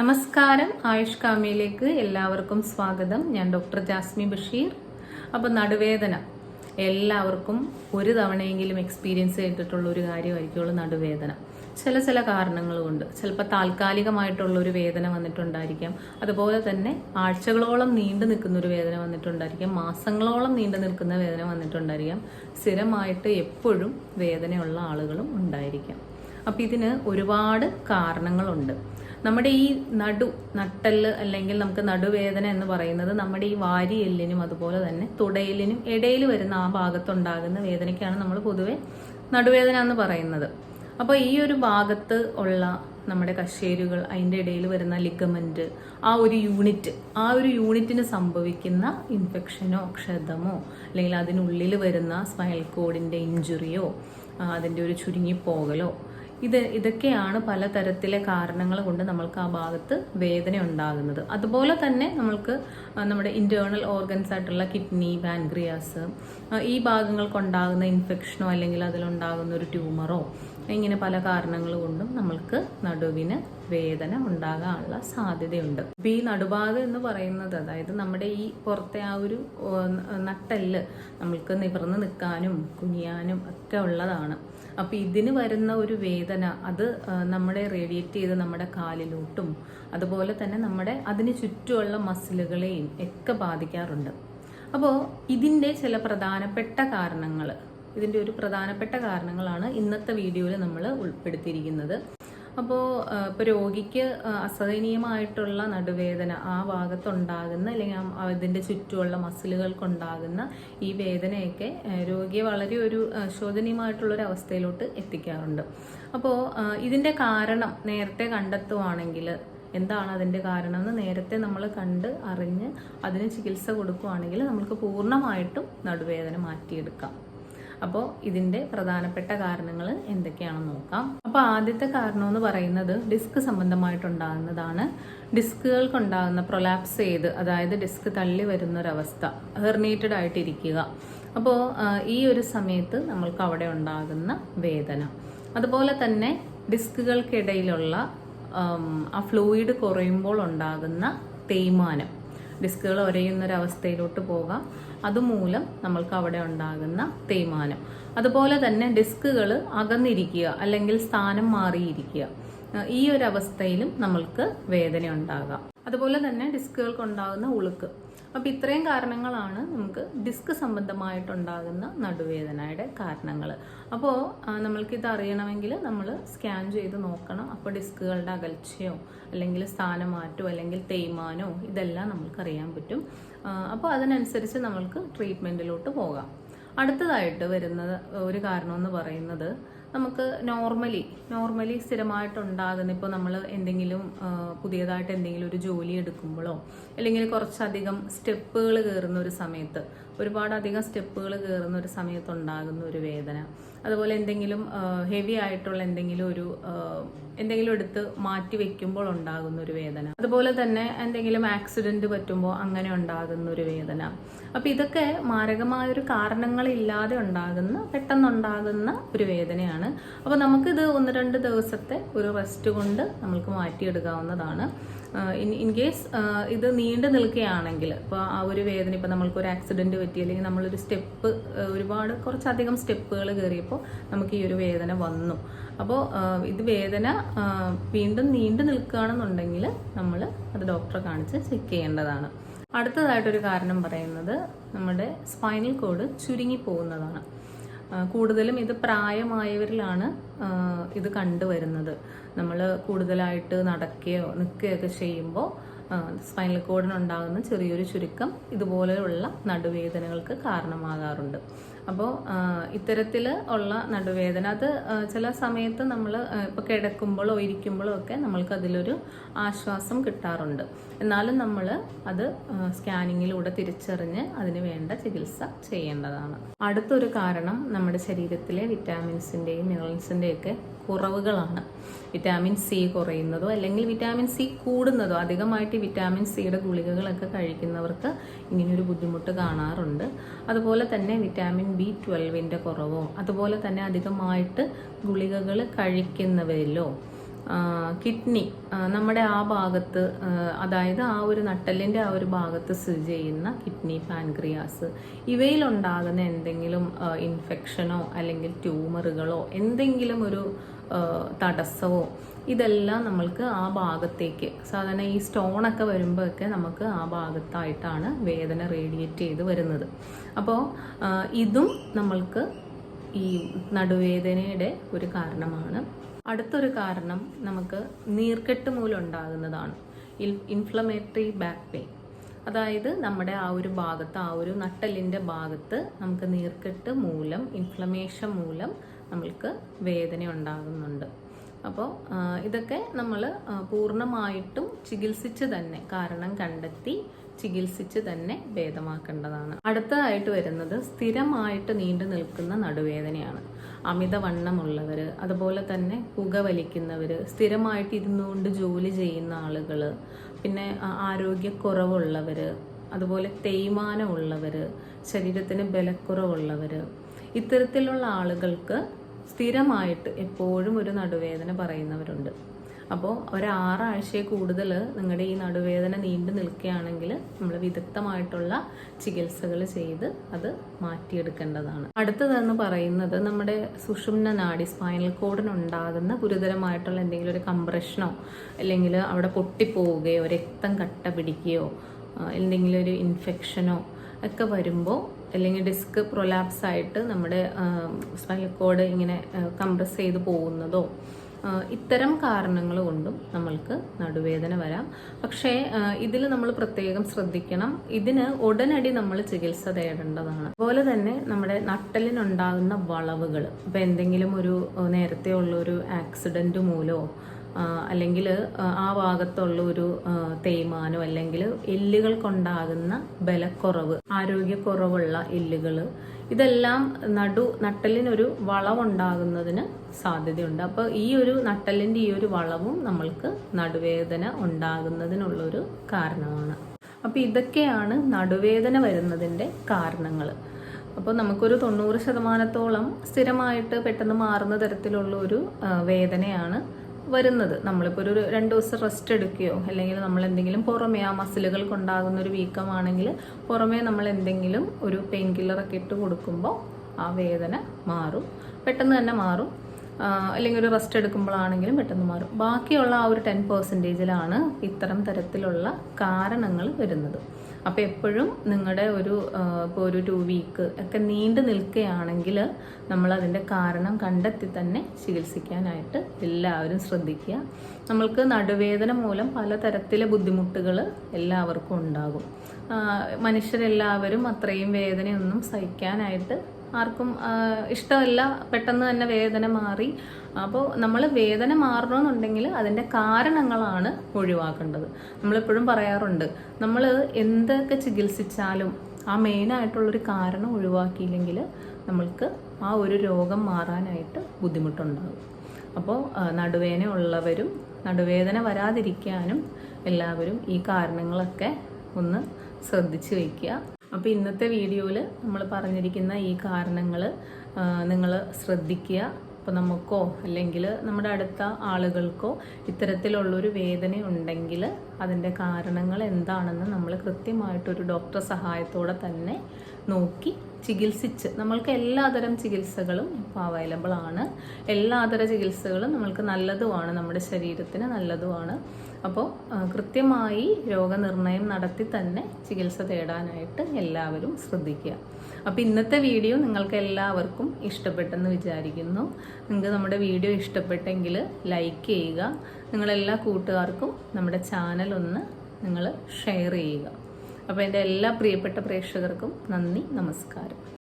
നമസ്കാരം. ആയുഷ് കാമിയിലേക്ക് എല്ലാവർക്കും സ്വാഗതം. ഞാൻ ഡോക്ടർ ജാസ്മി ബഷീർ. അപ്പോൾ നടുവേദന. എല്ലാവർക്കും ഒരു തവണയെങ്കിലും എക്സ്പീരിയൻസ് ചെയ്തിട്ടുള്ള ഒരു കാര്യമായിരിക്കുള്ളൂ നടുവേദന. ചില ചില കാരണങ്ങൾ കൊണ്ട് ചിലപ്പോൾ താൽക്കാലികമായിട്ടുള്ള ഒരു വേദന വന്നിട്ടുണ്ടായിരിക്കാം. അതുപോലെ തന്നെ ആഴ്ചകളോളം നീണ്ടു നിൽക്കുന്ന ഒരു വേദന വന്നിട്ടുണ്ടായിരിക്കാം. മാസങ്ങളോളം നീണ്ടു നിൽക്കുന്ന വേദന വന്നിട്ടുണ്ടായിരിക്കാം. സ്ഥിരമായിട്ട് എപ്പോഴും വേദനയുള്ള ആളുകളും ഉണ്ടായിരിക്കാം. അപ്പം ഇതിന് ഒരുപാട് കാരണങ്ങളുണ്ട്. നമ്മുടെ ഈ നടു നട്ടൽ അല്ലെങ്കിൽ നമുക്ക് നടുവേദന എന്ന് പറയുന്നത് നമ്മുടെ ഈ വാരിയെല്ലിനും അതുപോലെ തന്നെ തുടയിലിനും ഇടയിൽ വരുന്ന ആ ഭാഗത്തുണ്ടാകുന്ന വേദനയ്ക്കാണ് നമ്മൾ പൊതുവെ നടുവേദന എന്ന് പറയുന്നത്. അപ്പോൾ ഈ ഒരു ഭാഗത്ത് ഉള്ള നമ്മുടെ കശേരുകൾ അതിന്റെ ഇടയിൽ വരുന്ന ലിഗമെന്റ് ആ ഒരു യൂണിറ്റ് ആ ഒരു യൂണിറ്റിന് സംഭവിക്കുന്ന ഇൻഫെക്ഷനോ ക്ഷതമോ അല്ലെങ്കിൽ അതിനുള്ളിൽ വരുന്ന സ്പൈനൽ കോഡിന്റെ ഇഞ്ചുറിയോ അതിന്റെ ഒരു ചുരുങ്ങിപ്പോകലോ ഇത് ഇതൊക്കെയാണ് പലതരത്തിലെ കാരണങ്ങൾ കൊണ്ട് നമ്മൾക്ക് ആ ഭാഗത്ത് വേദന ഉണ്ടാകുന്നത്. അതുപോലെ തന്നെ നമ്മൾക്ക് നമ്മുടെ ഇന്റേണൽ ഓർഗൻസ് ആയിട്ടുള്ള കിഡ്നി പാൻക്രിയാസ് ഈ ഭാഗങ്ങൾക്കുണ്ടാകുന്ന ഇൻഫെക്ഷനോ അല്ലെങ്കിൽ അതിലുണ്ടാകുന്ന ഒരു ട്യൂമറോ ഇങ്ങനെ പല കാരണങ്ങൾ കൊണ്ടും നമ്മൾക്ക് നടുവിന് വേദന ഉണ്ടാകാനുള്ള സാധ്യതയുണ്ട്. ഇപ്പൊ ഈ നടുഭാഗം എന്ന് പറയുന്നത് അതായത് നമ്മുടെ ഈ പുറത്തെ ആ ഒരു നട്ടെല്ല് നമ്മൾക്ക് നിവർന്ന് നിൽക്കാനും കുനിയാനും ഒക്കെ ഉള്ളതാണ്. അപ്പൊ ഇതിന് വരുന്ന ഒരു വേദന അത് നമ്മളെ റേഡിയേറ്റ് ചെയ്ത് നമ്മുടെ കാലിലോട്ടും അതുപോലെ തന്നെ നമ്മുടെ അതിന് ചുറ്റുമുള്ള മസിലുകളെയും ഒക്കെ ബാധിക്കാറുണ്ട്. അപ്പോൾ ഇതിന്റെ ചില പ്രധാനപ്പെട്ട കാരണങ്ങൾ ഇതിന്റെ ഒരു പ്രധാനപ്പെട്ട കാരണങ്ങളാണ് ഇന്നത്തെ വീഡിയോയിൽ നമ്മൾ ഉൾപ്പെടുത്തിയിരിക്കുന്നത്. അപ്പോൾ ഇപ്പോൾ രോഗിക്ക് അസഹനീയമായിട്ടുള്ള നടുവേദന ആ ഭാഗത്തുണ്ടാകുന്ന അല്ലെങ്കിൽ അതിന്റെ ചുറ്റുമുള്ള മസിലുകൾക്കുണ്ടാകുന്ന ഈ വേദനയൊക്കെ രോഗിയെ വളരെ ഒരു ശോചനീയമായിട്ടുള്ളൊരു അവസ്ഥയിലോട്ട് എത്തിക്കാറുണ്ട്. അപ്പോൾ ഇതിന്റെ കാരണം നേരത്തെ കണ്ടെത്തുവാണെങ്കിൽ എന്താണ് അതിന്റെ കാരണം എന്ന് നേരത്തെ നമ്മൾ കണ്ട് അറിഞ്ഞ് അതിന് ചികിത്സ കൊടുക്കുകയാണെങ്കിൽ നമുക്ക് പൂർണമായിട്ടും നടുവേദന മാറ്റിയെടുക്കാം. അപ്പോൾ ഇതിന്റെ പ്രധാനപ്പെട്ട കാരണങ്ങൾ എന്തൊക്കെയാണെന്ന് നോക്കാം. അപ്പോൾ ആദ്യത്തെ കാരണം എന്ന് പറയുന്നത് ഡിസ്ക് സംബന്ധമായിട്ടുണ്ടാകുന്നതാണ്. ഡിസ്കുകൾക്കുണ്ടാകുന്ന പ്രൊലാപ്സ് ചെയ്ത് അതായത് ഡിസ്ക് തള്ളി വരുന്നൊരവസ്ഥ ഹെർണേറ്റഡ് ആയിട്ടിരിക്കുക. അപ്പോൾ ഈ ഒരു സമയത്ത് നമ്മൾക്ക് അവിടെ ഉണ്ടാകുന്ന വേദന. അതുപോലെ തന്നെ ഡിസ്കുകൾക്കിടയിലുള്ള ആ ഫ്ലൂയിഡ് കുറയുമ്പോൾ ഉണ്ടാകുന്ന തേയ്മാനം. ഡിസ്കുകൾ ഒരയുന്നൊരവസ്ഥയിലോട്ട് പോകാം. അതുമൂലം നമ്മൾക്ക് അവിടെ ഉണ്ടാകുന്ന തേയ്മാനം. അതുപോലെ തന്നെ ഡിസ്കുകൾ അകന്നിരിക്കുക അല്ലെങ്കിൽ സ്ഥാനം മാറിയിരിക്കുക. ഈ ഒരു അവസ്ഥയിലും നമ്മൾക്ക് വേദന ഉണ്ടാകാം. അതുപോലെ തന്നെ ഡിസ്കുകൾക്ക് ഉണ്ടാകുന്ന ഉളുക്ക്. അപ്പൊ ഇത്രയും കാരണങ്ങളാണ് നമുക്ക് ഡിസ്ക് സംബന്ധമായിട്ടുണ്ടാകുന്ന നടുവേദനയുടെ കാരണങ്ങൾ അപ്പോൾ നമ്മൾക്ക് ഇത് അറിയണമെങ്കിൽ നമ്മൾ സ്കാൻ ചെയ്ത് നോക്കണം. അപ്പോൾ ഡിസ്കുകളുടെ അകൽച്ചയോ അല്ലെങ്കിൽ സ്ഥാനമാറ്റോ അല്ലെങ്കിൽ തേയ്മാനോ ഇതെല്ലാം നമുക്ക് അറിയാൻ പറ്റും അപ്പോൾ അതിനനുസരിച്ച് നമ്മൾക്ക് ട്രീറ്റ്മെന്റിലോട്ട് പോകാം. അടുത്തതായിട്ട് വരുന്നത് ഒരു കാരണം എന്ന് പറയുന്നത് നമുക്ക് നോർമലി നോർമലി സ്ഥിരമായിട്ടുണ്ടാകുന്ന ഇപ്പോൾ നമ്മൾ എന്തെങ്കിലും പുതിയതായിട്ട് എന്തെങ്കിലും ഒരു ജോലി എടുക്കുമ്പോഴോ അല്ലെങ്കിൽ കുറച്ചധികം സ്റ്റെപ്പുകൾ കയറുന്ന ഒരു സമയത്ത് ഒരുപാട് അധികം സ്റ്റെപ്പുകൾ കയറുന്ന ഒരു സമയത്തുണ്ടാകുന്ന ഒരു വേദന. അതുപോലെ എന്തെങ്കിലും ഹെവി ആയിട്ടുള്ള എന്തെങ്കിലും ഒരു എന്തെങ്കിലും എടുത്ത് മാറ്റി വെക്കുമ്പോൾ ഉണ്ടാകുന്ന ഒരു വേദന. അതുപോലെ തന്നെ എന്തെങ്കിലും ആക്സിഡന്റ് പറ്റുമ്പോൾ അങ്ങനെ ഉണ്ടാകുന്ന ഒരു വേദന. അപ്പൊ ഇതൊക്കെ മാരകമായൊരു കാരണങ്ങളില്ലാതെ ഉണ്ടാകുന്ന പെട്ടെന്നുണ്ടാകുന്ന ഒരു വേദനയാണ്. അപ്പൊ നമുക്കിത് ഒന്ന് രണ്ട് ദിവസത്തെ ഒരു റെസ്റ്റ് കൊണ്ട് നമുക്ക് മാറ്റിയെടുക്കാവുന്നതാണ്. ഇൻ ഇൻ കേസ് ഇത് നീണ്ടു നിൽക്കുകയാണെങ്കിൽ ഇപ്പോൾ ആ ഒരു വേദന ഇപ്പോൾ നമ്മൾക്ക് ഒരു ആക്സിഡന്റ് പറ്റി അല്ലെങ്കിൽ നമ്മളൊരു സ്റ്റെപ്പ് ഒരുപാട് കുറച്ചധികം സ്റ്റെപ്പുകൾ കയറിയപ്പോൾ നമുക്ക് ഈ ഒരു വേദന വന്നു. അപ്പോൾ ഇത് വേദന വീണ്ടും നീണ്ടു നിൽക്കുകയാണെന്നുണ്ടെങ്കിൽ നമ്മൾ അത് ഡോക്ടറെ കാണിച്ച് ചെക്ക് ചെയ്യേണ്ടതാണ്. അടുത്തതായിട്ടൊരു കാരണം പറയുന്നത് നമ്മുടെ സ്പൈനൽ കോഡ് ചുരുങ്ങി പോകുന്നതാണ്. കൂടുതലും ഇത് പ്രായമായവരിലാണ് ഇത് കണ്ടുവരുന്നത്. നമ്മൾ കൂടുതലായിട്ട് നടക്കുകയോ നിൽക്കുകയൊക്കെ ചെയ്യുമ്പോൾ സ്പൈനൽ കോഡിനുണ്ടാകുന്ന ചെറിയൊരു ചുരുക്കം ഇതുപോലെയുള്ള നടുവേദനകൾക്ക് കാരണമാകാറുണ്ട്. അപ്പോൾ ഇത്തരത്തിൽ ഉള്ള നടുവേദന. അത് ചില സമയത്ത് നമ്മൾ ഇപ്പോൾ കിടക്കുമ്പോഴോ ഇരിക്കുമ്പോഴോ ഒക്കെ നമ്മൾക്ക് അതിലൊരു ആശ്വാസം കിട്ടാറുണ്ട്. എന്നാലും നമ്മൾ അത് സ്കാനിങ്ങിലൂടെ തിരിച്ചറിഞ്ഞ് അതിന് വേണ്ട ചികിത്സ ചെയ്യേണ്ടതാണ്. അടുത്തൊരു കാരണം നമ്മുടെ ശരീരത്തിലെ വിറ്റാമിൻസിന്റെയും മിനറൽസിന്റെയും ഒക്കെ കുറവുകളാണ്. വിറ്റാമിൻ സി കുറയുന്നതോ അല്ലെങ്കിൽ വിറ്റാമിൻ സി കൂടുന്നതോ അധികമായിട്ട് വിറ്റാമിൻ സിയുടെ ഗുളികകളൊക്കെ കഴിക്കുന്നവർക്ക് ഇങ്ങനെയൊരു ബുദ്ധിമുട്ട് കാണാറുണ്ട്. അതുപോലെ തന്നെ വിറ്റാമിൻ ബി ട്വൽവിന്റെ കുറവോ അതുപോലെ തന്നെ അധികമായിട്ട് ഗുളികകൾ കഴിക്കുന്നവരിലോ കിഡ്നി നമ്മുടെ ആ ഭാഗത്ത് അതായത് ആ ഒരു നട്ടലിന്റെ ആ ഒരു ഭാഗത്ത് സ്ഥിതി ചെയ്യുന്ന കിഡ്നി പാൻക്രിയാസ് ഇവയിലുണ്ടാകുന്ന എന്തെങ്കിലും ഇൻഫെക്ഷനോ അല്ലെങ്കിൽ ട്യൂമറുകളോ എന്തെങ്കിലും ഒരു ആ, തടസ്സമോ ഇതെല്ലാം നമ്മൾക്ക് ആ ഭാഗത്തേക്ക് സാധാരണ ഈ സ്റ്റോണൊക്കെ വരുമ്പോഴൊക്കെ നമുക്ക് ആ ഭാഗത്തായിട്ടാണ് വേദന റേഡിയേറ്റ് ചെയ്ത് വരുന്നത്. അപ്പോൾ ഇതും നമ്മൾക്ക് ഈ നടുവേദനയുടെ ഒരു കാരണമാണ്. അടുത്തൊരു കാരണം നമുക്ക് നീർക്കെട്ട് മൂലം ഉണ്ടാകുന്നതാണ്. ഇൻഫ്ലമേറ്ററി ബാക്ക് പെയിൻ അതായത് നമ്മുടെ ആ ഒരു ഭാഗത്ത് ആ ഒരു നട്ടലിന്റെ ഭാഗത്ത് നമുക്ക് നീർക്കെട്ട് മൂലം ഇൻഫ്ലമേഷൻ മൂലം നമ്മൾക്ക് വേദന ഉണ്ടാകുന്നുണ്ട്. അപ്പോൾ ഇതൊക്കെ നമ്മൾ പൂർണമായിട്ടും ചികിത്സിച്ച് തന്നെ കാരണം കണ്ടെത്തി ചികിത്സിച്ച് തന്നെ ഭേദമാക്കേണ്ടതാണ്. അടുത്തതായിട്ട് വരുന്നത് സ്ഥിരമായിട്ട് നീണ്ടു നിൽക്കുന്ന നടുവേദനയാണ്. അമിതവണ്ണമുള്ളവർ അതുപോലെ തന്നെ പുകവലിക്കുന്നവർ സ്ഥിരമായിട്ട് ഇരുന്നുകൊണ്ട് ജോലി ചെയ്യുന്ന ആളുകൾ പിന്നെ ആരോഗ്യക്കുറവുള്ളവർ അതുപോലെ തേയ്മാനമുള്ളവർ ശരീരത്തിന് ബലക്കുറവുള്ളവർ ഇത്തരത്തിലുള്ള ആളുകൾക്ക് സ്ഥിരമായിട്ട് എപ്പോഴും ഒരു നടുവേദന പറയുന്നവരുണ്ട്. അപ്പോൾ ഒരു ആറാഴ്ചയെ കൂടുതൽ നിങ്ങളുടെ ഈ നടുവേദന നീണ്ടു നിൽക്കുകയാണെങ്കിൽ നമ്മൾ വിദഗ്ധമായിട്ടുള്ള ചികിത്സകൾ ചെയ്ത് അത് മാറ്റിയെടുക്കേണ്ടതാണ്. അടുത്തതെന്ന് പറയുന്നത് നമ്മുടെ സുഷുമ്ന നാഡി സ്പൈനൽ കോഡിനുണ്ടാകുന്ന ഗുരുതരമായിട്ടുള്ള എന്തെങ്കിലും ഒരു കംപ്രഷനോ അല്ലെങ്കിൽ അവിടെ പൊട്ടിപ്പോവുകയോ രക്തം കട്ട പിടിക്കുകയോ എന്തെങ്കിലും ഒരു ഇൻഫെക്ഷനോ ഒക്കെ വരുമ്പോൾ അല്ലെങ്കിൽ ഡിസ്ക് പ്രൊലാപ്സ് ആയിട്ട് നമ്മുടെ സ്പൈനൽ കോഡ് ഇങ്ങനെ കംപ്രസ് ചെയ്ത് പോകുന്നതോ ഇത്തരം കാരണങ്ങൾ കൊണ്ടും നമ്മൾക്ക് നടുവേദന വരാം. പക്ഷേ ഇതിൽ നമ്മൾ പ്രത്യേകം ശ്രദ്ധിക്കണം. ഇതിന് ഉടനടി നമ്മൾ ചികിത്സ തേടേണ്ടതാണ്. അതുപോലെ തന്നെ നമ്മുടെ നട്ടലിനുണ്ടാകുന്ന വളവുകൾ. ഇപ്പം എന്തെങ്കിലും ഒരു നേരത്തെ ഉള്ള ഒരു ആക്സിഡന്റ് മൂലമോ അല്ലെങ്കിൽ ആ ഭാഗത്തുള്ള ഒരു തേയ്മാനോ അല്ലെങ്കിൽ എല്ലുകൾ കൊണ്ടാകുന്ന ബലക്കുറവ് ആരോഗ്യക്കുറവുള്ള എല്ലുകൾ ഇതെല്ലാം നടു നട്ടലിനൊരു വളവുണ്ടാകുന്നതിന് സാധ്യതയുണ്ട്. അപ്പോൾ ഈ ഒരു നട്ടലിന്റെ ഈ ഒരു വളവും നമ്മൾക്ക് നടുവേദന ഉണ്ടാകുന്നതിനുള്ളൊരു കാരണമാണ്. അപ്പോൾ ഇതൊക്കെയാണ് നടുവേദന വരുന്നതിന്റെ കാരണങ്ങൾ അപ്പോൾ നമുക്കൊരു തൊണ്ണൂറ് ശതമാനത്തോളം സ്ഥിരമായിട്ട് പെട്ടെന്ന് മാറുന്ന തരത്തിലുള്ള ഒരു വേദനയാണ് വരുന്നത്. നമ്മളിപ്പോൾ ഒരു രണ്ട് ദിവസം റെസ്റ്റ് എടുക്കുകയോ അല്ലെങ്കിൽ നമ്മൾ എന്തെങ്കിലും പുറമേ ആ മസിലുകൾക്ക് ഉണ്ടാകുന്ന ഒരു വീക്കമാണെങ്കിൽ പുറമേ നമ്മൾ എന്തെങ്കിലും ഒരു പെയിൻ കില്ലറൊക്കെ ഇട്ട് കൊടുക്കുമ്പോൾ ആ വേദന മാറും. പെട്ടെന്ന് തന്നെ മാറും. അല്ലെങ്കിൽ ഒരു റെസ്റ്റ് എടുക്കുമ്പോഴാണെങ്കിലും പെട്ടെന്ന് മാറും. ബാക്കിയുള്ള ആ ഒരു ടെൻ പെർസെന്റേജിലാണ് ഇത്തരം തരത്തിലുള്ള കാരണങ്ങൾ വരുന്നത്. അപ്പോൾ എപ്പോഴും നിങ്ങളുടെ ഒരു ഇപ്പോൾ ഒരു ടു വീക്ക് ഒക്കെ നീണ്ടു നിൽക്കുകയാണെങ്കിൽ നമ്മൾ അതിന്റെ കാരണം കണ്ടെത്തി തന്നെ ചികിത്സിക്കാനായിട്ട് എല്ലാവരും ശ്രദ്ധിക്കുക. നമ്മൾക്ക് നടുവേദന മൂലം പലതരത്തിലെ ബുദ്ധിമുട്ടുകൾ എല്ലാവർക്കും ഉണ്ടാകും. മനുഷ്യരെല്ലാവരും അത്രയും വേദനയൊന്നും സഹിക്കാനായിട്ട് ആർക്കും ഇഷ്ടമല്ല പെട്ടെന്ന് തന്നെ വേദന മാറി. അപ്പോൾ നമ്മൾ വേദന മാറണമെന്നുണ്ടെങ്കിൽ അതിന്റെ കാരണങ്ങളാണ് ഒഴിവാക്കേണ്ടത്. നമ്മളെപ്പോഴും പറയാറുണ്ട് നമ്മൾ എന്തൊക്കെ ചികിത്സിച്ചാലും ആ മെയിനായിട്ടുള്ളൊരു കാരണം ഒഴിവാക്കിയില്ലെങ്കിൽ നമ്മൾക്ക് ആ ഒരു രോഗം മാറാനായിട്ട് ബുദ്ധിമുട്ടുണ്ടാകും. അപ്പോൾ നടുവേദന ഉള്ളവരും നടുവേദന വരാതിരിക്കാനും എല്ലാവരും ഈ കാരണങ്ങളൊക്കെ ഒന്ന് ശ്രദ്ധിച്ചു വയ്ക്കുക. അപ്പോൾ ഇന്നത്തെ വീഡിയോയിൽ നമ്മൾ പറഞ്ഞിരിക്കുന്ന ഈ കാരണങ്ങൾ നിങ്ങൾ ശ്രദ്ധിക്കുക. അപ്പോൾ നമുക്കോ അല്ലെങ്കിൽ നമ്മുടെ അടുത്ത ആളുകൾക്കോ ഇത്തരത്തിലുള്ളൊരു വേദന ഉണ്ടെങ്കിൽ അതിന്റെ കാരണങ്ങൾ എന്താണെന്ന് നമ്മൾ കൃത്യമായിട്ടൊരു ഡോക്ടർ സഹായത്തോടെ തന്നെ നോക്കി ചികിത്സിച്ച്. നമ്മൾക്ക് എല്ലാതരം ചികിത്സകളും ഇപ്പോൾ അവൈലബിൾ ആണ്. എല്ലാതര ചികിത്സകളും നമ്മൾക്ക് നല്ലതുമാണ്. നമ്മുടെ ശരീരത്തിന് നല്ലതുമാണ്. അപ്പോൾ കൃത്യമായി രോഗനിർണയം നടത്തി തന്നെ ചികിത്സ തേടാനായിട്ട് എല്ലാവരും ശ്രദ്ധിക്കുക. അപ്പോൾ ഇന്നത്തെ വീഡിയോ നിങ്ങൾക്ക് എല്ലാവർക്കും ഇഷ്ടപ്പെട്ടെന്ന് വിചാരിക്കുന്നു. നിങ്ങൾക്ക് നമ്മുടെ വീഡിയോ ഇഷ്ടപ്പെട്ടെങ്കിൽ ലൈക്ക് ചെയ്യുക നിങ്ങളെല്ലാ കൂട്ടുകാർക്കും നമ്മുടെ ചാനൽ ഒന്ന് നിങ്ങൾ ഷെയർ ചെയ്യുക. അപ്പോൾ എന്റെ എല്ലാ പ്രിയപ്പെട്ട പ്രേക്ഷകർക്കും നന്ദി നമസ്കാരം.